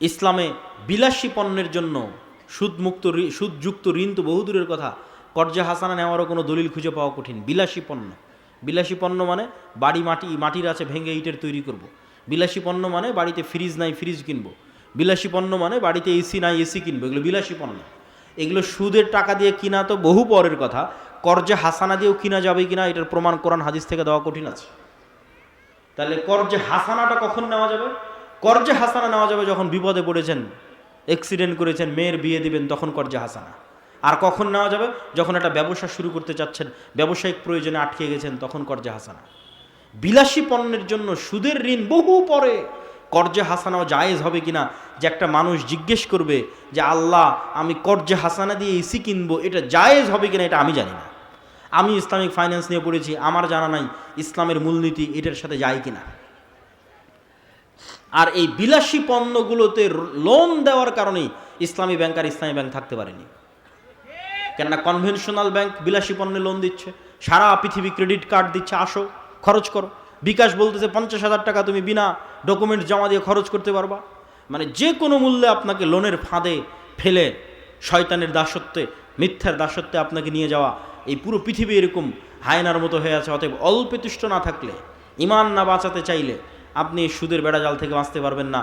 ইসলামে বিলাসী পণ্যের জন্য সুদমুক্ত সুদযুক্ত ঋণ তো বহুদূরের কথা। কর্জা হাসানা নেওয়ারও কোনো দলিল খুঁজে পাওয়া কঠিন। বিলাসী পণ্য। বিলাসী পণ্য মানে বাড়ি মাটি, মাটির আছে, ভেঙে ইটের তৈরি করব। বিলাসী পণ্য মানে বাড়িতে ফ্রিজ নাই, ফ্রিজ কিনবো। বিলাসী পণ্য মানে বাড়িতে এসি নাই, এসি কিনবো। এগুলো বিলাসী পণ্য। এগুলো সুদের টাকা দিয়ে কিনা তো বহু পরের কথা। কর্জে হাসানা দিয়েও কিনা যাবে কিনা, এটার প্রমাণ কোরআন হাদিস থেকে দেওয়া কঠিন আছে। তাহলে কর্জে হাসানাটা কখন নেওয়া যাবে? কর্জে হাসানা নেওয়া যাবে যখন বিপদে পড়েছেন অ্যাক্সিডেন্ট করেছেন, মেয়ের বিয়ে দিবেন, তখন কর্জে হাসানা। আর কখন নেওয়া যাবে যখন একটা ব্যবসা শুরু করতে চাচ্ছেন, ব্যবসায়িক প্রয়োজনে আটকে গেছেন, তখন কর্জে হাসানা। বিলাসী পণ্যের জন্য সুদের ঋণ বহু পরে। কর্জে হাসানাও জায়েজ হবে কিনা, যে একটা মানুষ জিজ্ঞেস করবে যে, আল্লাহ, আমি কর্জে হাসানা দিয়ে এসি কিনবো, এটা জায়েজ হবে কিনা, এটা আমি জানি না। আমি ইসলামিক ফাইন্যান্স নিয়ে পড়েছি, আমার জানা নাই ইসলামের মূলনীতি এটার সাথে যায় কিনা। আর এই বিলাসী পণ্যগুলোতে লোন দেওয়ার কারণেই ইসলামী ব্যাংক আর ইসলামী ব্যাংক থাকতে পারেনি। কেননা কনভেনশনাল ব্যাংক বিলাসী পণ্যে লোন দিচ্ছে, সারা পৃথিবী ক্রেডিট কার্ড দিচ্ছে, আসো, খরচ করো। বিকাশ বলতেছে পঞ্চাশ হাজার টাকা তুমি বিনা ডকুমেন্ট জমা দিয়ে খরচ করতে পারবা। মানে যে কোনো মূল্যে আপনাকে লোনের ফাঁদে ফেলে শয়তানের দাসত্বে, মিথ্যার দাসত্বে আপনাকে নিয়ে যাওয়া, এই পুরো পৃথিবী এরকম হায়নার মতো হয়ে আছে। অতএব অল্পে তুষ্ট না থাকলে ইমান না বাঁচাতে চাইলে আপনি সুদের বেড়া জাল থেকে বাঁচতে পারবেন না।